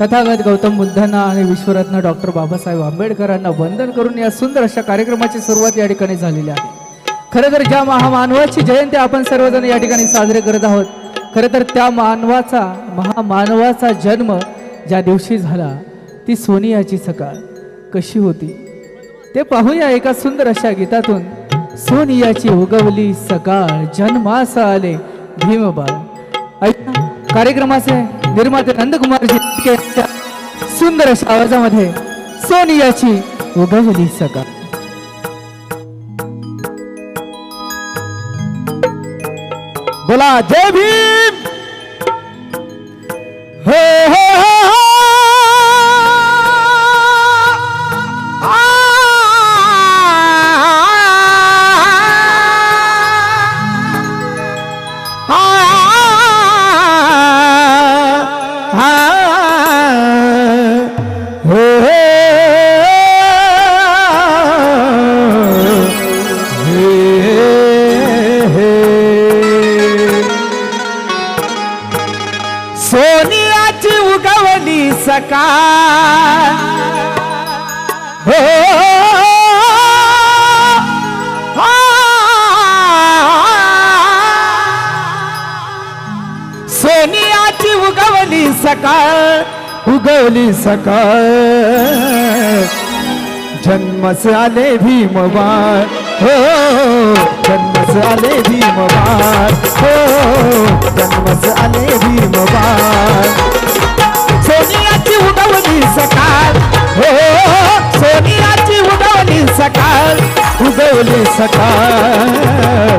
तथागत गौतम बुद्धांना आणि विश्वरत्न डॉक्टर बाबासाहेब आंबेडकरांना वंदन करून या सुंदर अशा कार्यक्रमाची सुरुवात या ठिकाणी झालेली आहे. खरं तर ज्या महामानवाची जयंती आपण सर्वजण या ठिकाणी साजरे करत आहोत खरं तर त्या मानवाचा महामानवाचा जन्म ज्या दिवशी झाला ती सोनियाची सकाळ. कशी होती? ते पाहूया एका सुंदर अशा गीतातून. सोनियाची उगवली सकाळ जन्मास आले भीमबाळ. ऐका कार्यक्रमाचे निर्माते नंदकुमारजी सुंदर अशा आवाजामध्ये सोनियाची उगवली सका बोला जय भीम! सका। हो। सोनियाची उगवली सकाळ उगवली सकाळ जन्मस आले भीमवार। हो। जन्मस आले भीमवार। हो। जन्मस आले भीमवार। उगवली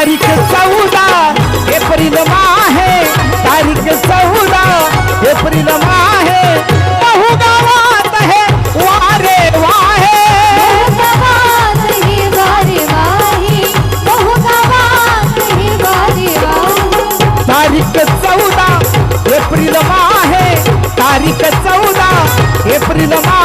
तारीख चौदह अप्रैल माह है। तारीख चौदह अप्रैल माह है। है वारे वाहे। तारीख चौदह अप्रैल माह है। तारीख चौदह अप्रैल माह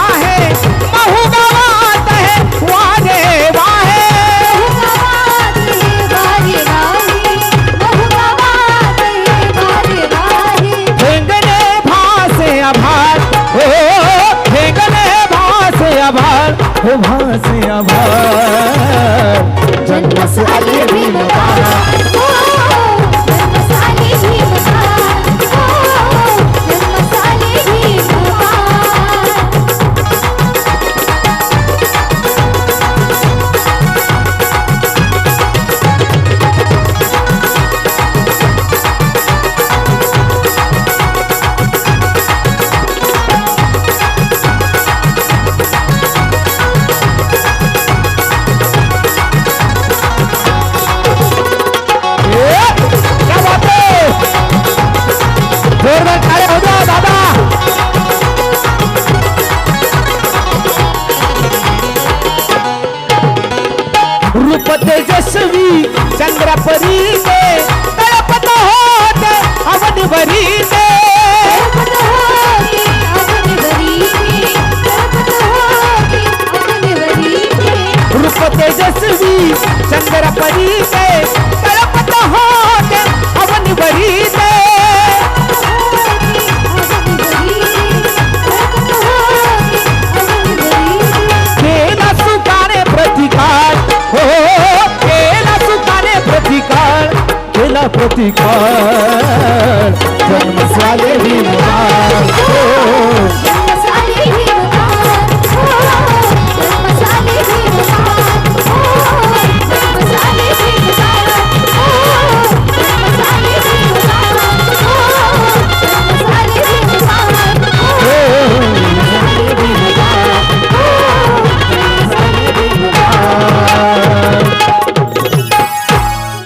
परी केला प्रतिकार जन्म झाले ही मुलार. हो